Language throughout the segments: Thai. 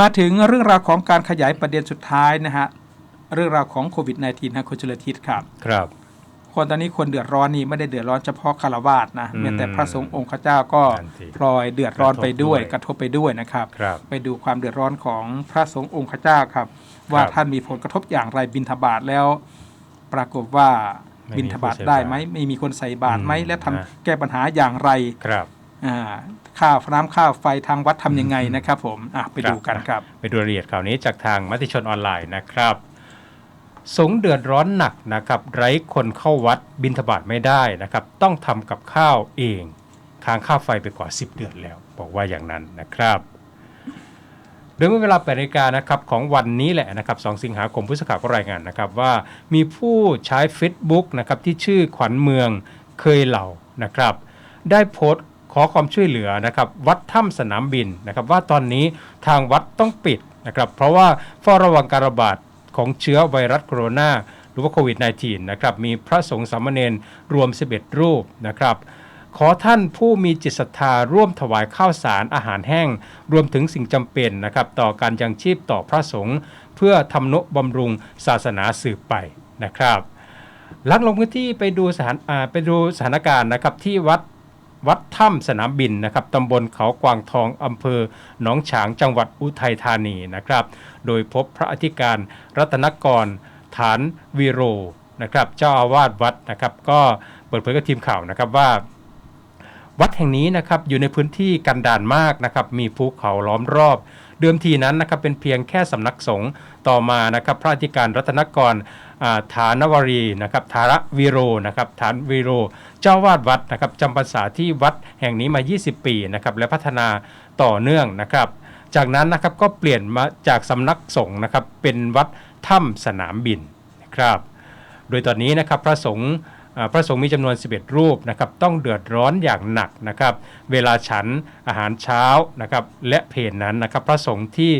มาถึงเรื่องราวของการขยายประเด็นสุดท้ายนะฮะเรื่องราวของโควิด -19 นะคุณจุลทิศครับ ครับ คนตอนนี้คนเดือดร้อนนี่ไม่ได้เดือดร้อนเฉพาะคารวาสนะอืมแม้แต่พระสงฆ์องค์ข้าเจ้าก็นั่นสิพลอยเดือดร้อนไปด้วยกกระระททบบไปด้วยนะครับครับไปดูความเดือดร้อนของพระสงฆ์องค์ข้าเจ้าครับ ว่าครับท่านมีผลกระทบอย่างไรบินทบาทแล้ว ปรากฏว่าไม่มีบินทบาทผู้ใส่ได้บาตรไหมไม่มีคนใส่บาตรไหมอืมและทำนะแก้ปัญหาอย่างไรครับอ่า ค่าน้ำค่าไฟทางวัดทำยังไงนะครับผมอะไปดูกันครับ ไปดูรายละเอียดข่าวนี้จากทางมติชนออนไลน์นะครับ สงฆ์เดือดร้อนหนักนะครับ ไร้คนเข้าวัดบิณฑบาตไม่ได้นะครับ ต้องทำกับข้าวเองค้างค่าไฟไปกว่า 10 เดือนแล้ว บอกว่าอย่างนั้นนะครับโดยเมื่อเวลา8นาฬิกานะครับของวันนี้แหละนะครับ 2 สิงหาคมพุทธศักราชก็รายงานนะครับว่ามีผู้ใช้ Facebook นะครับที่ชื่อขวัญเมืองเคยเหล่านะครับ ได้โพสต์ ขอความช่วยเหลือนะครับวัดถ้ำสนามบินนะครับว่าตอนนี้ทางวัดต้องปิดนะครับเพราะว่าเฝ้าระวังการระบาดของเชื้อไวรัสโคโรนาหรือว่าโควิด -19 นะครับมีพระสงฆ์สามเณรรวม 11 รูปนะครับขอท่านผู้มีจิตศรัทธาร่วมถวายข้าวสารอาหารแห้ง รวมถึงสิ่งจำเป็นนะครับต่อการยังชีพต่อพระสงฆ์เพื่อทำนุบำรุงศาสนาสืบไปนะครับหลังลงพื้นที่ไปดูสถานไปดูสถานการณ์นะครับที่วัด วัดถ้ำสนามบินนะครับตำบลเขากวางทองอำเภอหนองฉางจังหวัดอุทัยธานีนะครับ โดยพบพระอธิการรัตนกรฐานวีโรนะครับเจ้าอาวาสวัดนะครับ ก็เปิดเผยกับทีมข่าวนะครับว่า วัดแห่งนี้นะครับอยู่ในพื้นที่กันดานมากนะครับมีภูเขาล้อมรอบ เดิมทีนั้นนะครับเป็นเพียงแค่สำนักสงฆ์ต่อมานะครับพระอธิการรัตนกร ฐานวรีนะครับฐารวีโรนะครับฐานวีโร เจ้าวาดวัดนะครับจำพรรษาที่วัดแห่งนี้มา 20 ปีนะครับและพัฒนาต่อเนื่องนะครับ จากนั้นนะครับก็เปลี่ยนมาจากสำนักสงฆ์นะครับเป็นวัดถ้ำสนามบินนะครับโดยตอนนี้นะครับพระสงฆ์พระสงฆ์มีจำนวน 11 รูปนะครับต้องเดือดร้อนอย่างหนักนะครับ เวลาฉันอาหารเช้านะครับและเพลนั้นนะครับพระสงฆ์ที่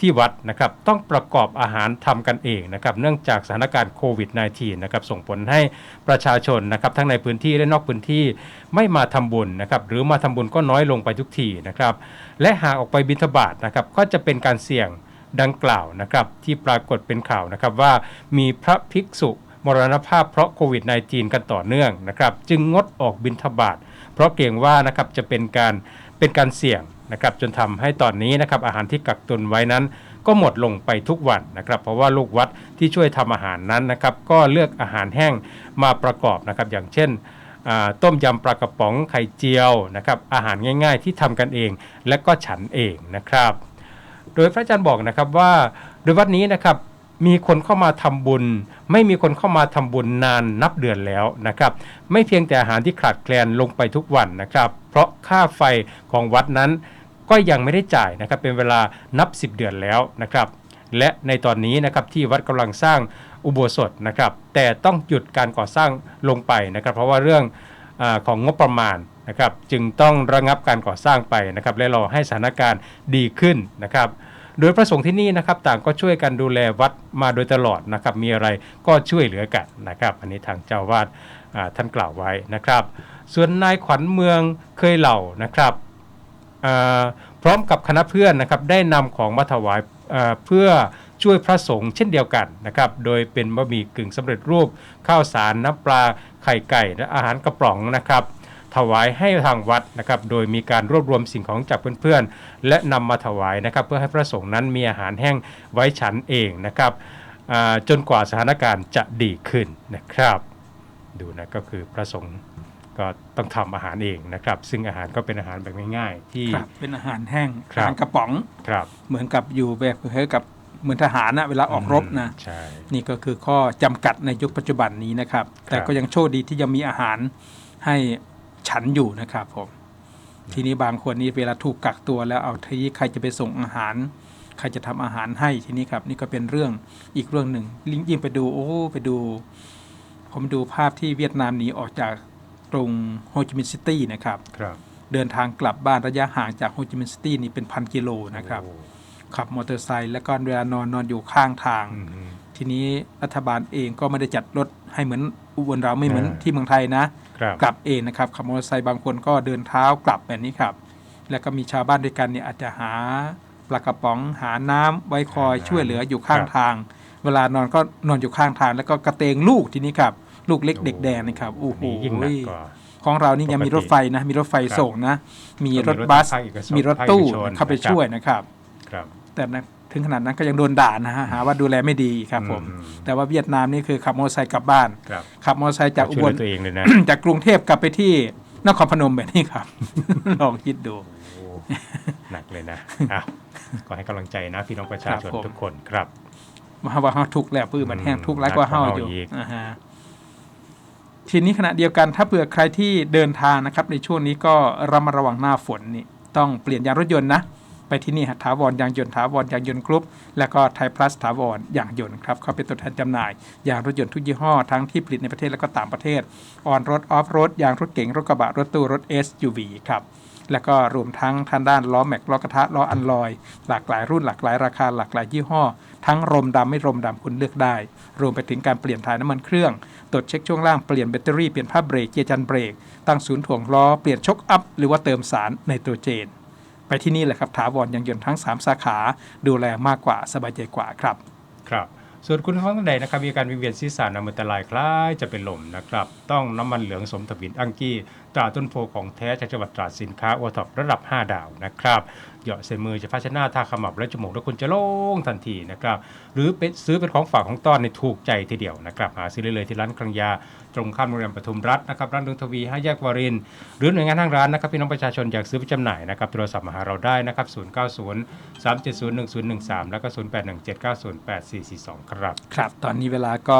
ที่วัดนะครับต้องประกอบอาหารทำกันเองนะครับเนื่องจากสถานการณ์โควิด -19 นะครับส่งผลให้ประชาชนนะครับทั้งในพื้นที่และนอกพื้นที่ไม่มาทำบุญนะครับหรือมาทำบุญก็น้อยลงไปทุกทีนะครับและหากออกไปบิณฑบาตนะครับก็จะเป็นการเสี่ยงดังกล่าวนะครับที่ปรากฏเป็นข่าวนะครับว่ามีพระภิกษุมรณภาพเพราะโควิด -19 กันต่อเนื่องนะครับจึงงดออกบิณฑบาตเพราะเกรงว่านะครับจะเป็นการเป็นการเสี่ยง นะครับจนทำให้ตอนนี้นะครับอาหารที่กักตุนไว้นั้น ก็หมดลงไปทุกวันนะครับเพราะว่าลูกวัดที่ช่วยทำอาหารนั้นนะครับก็เลือกอาหารแห้งมาประกอบนะครับอย่างเช่นต้มยำปลากระป๋องไข่เจียวนะครับอาหารง่าย ๆ ที่ทำกันเองและก็ฉันเองนะครับ โดยพระอาจารย์บอกนะครับว่าโดยวัดนี้นะครับมีคนเข้ามาทำบุญ ไม่มีคนเข้ามาทำบุญนานนับเดือนแล้วนะครับ ไม่เพียงแต่อาหารที่ขาดแคลนลงไปทุกวันนะครับ เพราะค่าไฟของวัดนั้น ก็ยังไม่ได้จ่ายนะครับเป็นเวลานับ 10 เดือนแล้วนะครับและในตอนนี้นะครับที่วัดกำลังสร้างอุโบสถนะครับแต่ต้องหยุดการก่อสร้างลงไปนะครับ เพราะว่าเรื่องอของงบประมาณนะครับจึงต้องระงับการก่อสร้างไปนะครับและรอให้สถานการณ์ดีขึ้นนะครับโดยพระสงฆ์ที่นี่นะครับต่างก็ช่วยกันดูแลวัดมาโดยตลอดนะครับมีอะไรก็ช่วยเหลือกันนะครับ อันนี้ทางเจ้าวาดท่านกล่าวไว้นะครับ ส่วนนายขวัญเมืองเคยเหล่านะครับ พร้อมกับคณะเพื่อนนะครับได้นำของมาถวายเพื่อช่วยพระสงฆ์เช่นเดียวกันนะครับ โดยเป็นบะหมี่กึ่งสำเร็จรูป ข้าวสารน้ำปลาไข่ไก่และอาหารกระป๋องนะครับ ถวายให้ทางวัดนะครับ โดยมีการรวบรวมสิ่งของจากเพื่อนๆ และนำมาถวายนะครับ เพื่อให้พระสงฆ์นั้นมีอาหารแห้งไว้ฉันเองนะครับจนกว่าสถานการณ์จะดีขึ้นนะครับ ดูนะก็คือพระสงฆ์ ก็ต้องทำอาหารเองนะครับ ซึ่งอาหารก็เป็นอาหารแบบง่ายๆ ที่ครับเป็นอาหารแห้งครับอาหารกระป๋องครับเหมือนกับอยู่แบบเฮ้ยกับเหมือนทหารนะเวลาออกรบนะใช่นี่ก็คือข้อจำกัดในยุคปัจจุบันนี้นะครับ แต่ก็ยังโชคดีที่ยังมีอาหารให้ฉันอยู่นะครับผมทีนี้บางคนนี่เวลาถูกกักตัวแล้วเอาทีนี้ใครจะไปส่งอาหาร ใครจะทำอาหารให้ทีนี้ครับ นี่ก็เป็นเรื่องอีกเรื่องหนึ่งลิงยิ่งไปดูโอ้ไปดู ผมดูภาพที่เวียดนามหนีออกจาก ตรงโฮจิมินห์ซิตี้นะครับครับเดินทางกลับบ้านระยะห่างจากโฮจิมินห์ซิตี้นี่เป็นพันกิโลนะครับ โอ้ขับมอเตอร์ไซค์แล้วก็เวลานอนนอนอยู่ข้างทาง อืม ทีนี้รัฐบาลเองก็ไม่ได้จัดรถให้เหมือนอุบลเราไม่เหมือนอ่า ที่เมืองไทยนะ ครับ กลับเองนะครับขับมอเตอร์ไซค์บางคนก็เดินเท้ากลับแบบนี้ครับ แล้วก็มีชาวบ้านด้วยกันเนี่ยอาจจะหาปลากระป๋องหาน้ำไว้คอยหาน้ำช่วยเหลืออยู่ข้างครับ ทาง เวลานอนก็นอนอยู่ข้างทาง แล้วก็กระเตงลูกทีนี้ครับ ลูกเล็กโอ้เด็กแดงนะครับโอ้โหนี่ยิ่งหนักกว่าของเรานี่ยังมีปกติรถไฟนะ มีรถไฟครับส่งนะ มีก็มีรถรถบัสภาคเอกชนมีรถตู้ภาคเอกชนเข้าไปนะครับช่วยนะครับครับแต่นะถึงขนาดนั้นก็ยังโดนด่านะฮะหาว่าดูแลไม่ดีครับผมอืมแต่ว่าเวียดนามนี่คือขับมอเตอร์ไซค์กลับบ้านครับขับมอเตอร์ไซค์จากอุช่บวยลเหลือตัวเองเลยนะจากกรุงเทพกลับไปที่นครพนมแบบนี้ครับ ลองคิดดูโอ้หนักเลยนะอ้าวก็ให้กำลังใจนะพี่น้องประชาชนครับผมทุกคนครับมาว่าเฮาทุกข์แล้วปื้อมันแห้งอืมทุกข์แล้วก็เฮาอยู่ ทีนี้ขณะเดียวกันถ้าเผื่อใครที่เดินทางนะครับ ในช่วงนี้ก็ระมัดระวังหน้าฝนนี่ต้องเปลี่ยนยางรถยนต์นะไปที่นี่ฮะถาวรยางยนต์ถาวรยางยนต์กรุ๊ปแล้วก็ไทยพลัสถาวรยางยนต์ครับเขาเป็นตัวแทนจำหน่ายยางรถยนต์ทุกยี่ห้อทั้งที่ผลิตในประเทศและก็ต่างประเทศออนรถออฟรถยางรถเก๋งรถกระบะรถตู้รถ SUV ครับแล้วก็รวมทั้งทางด้านล้อแม็กล้อกระทะล้ออันลอย หลากหลายรุ่นหลากหลายราคาหลากหลายยี่ห้อ ทั้งรมดำไม่รมดำคุณเลือกได้ รวมไปถึงการเปลี่ยนถ่ายน้ำมันเครื่อง ตรวจเช็คช่วงล่างเปลี่ยนแบตเตอรี่เปลี่ยนผ้าเบรกเกียร์จันเบรก ตั้งศูนย์ถ่วงล้อเปลี่ยนช็อคอัพหรือว่าเติมสารไนโตรเจน ไปที่นี่แหละครับถาวรยางยนต์ทั้ง 3 สาขาดูแลมากกว่าสบายใจกว่าครับ ครับส่วนคุณฟังท่านใดนะครับมีการวิเวียนศีรษะน้ำมันตรายคล้ายจะเป็นลมนะครับ ต้องน้ำมันเหลืองสมทวินอังกี้ตราต้นโพของแท้จากจังหวัดตราดสินค้าโอท็อประดับ 5 ดาวนะครับเหยาะใส่มือจะภาชนะทาขมับและจมูกแล้วคุณจะโล่งทันทีนะครับหรือเป็นซื้อเป็นของฝากของต้อนในถูกใจทีเดียวนะครับหาซื้อได้เลยที่ร้านคลังยาตรงข้ามโรงแรมปทุมรัฐนะครับร้านดวงทวีห้าแยกวารินทร์หรือหน่วยงานทางร้านนะครับพี่น้องประชาชนอยากซื้อไปจำหน่ายนะครับโทรศัพท์มาหาเราได้นะครับ090 370 1013 แล้วก็ 0817908442 ครับ ครับตอนนี้เวลาก็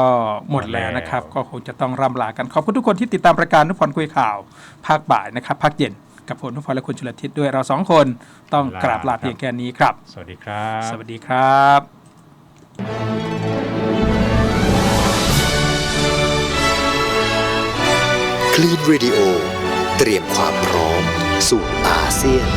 หมดแล้วนะครับหมดแล้วก็คงจะต้องร่ำลากันขอบคุณทุกคนที่ติดตามรายการนุกพรคุยข่าว ภาคบ่ายนะครับ ภาคเย็น กับผมนุกพรและคุณจุลทิศด้วยเราสองคนต้องกราบลาเพียงแค่นี้ครับ สวัสดีครับ สวัสดีครับคลีน Radio เตรียมความพร้อม สู่อาเซียน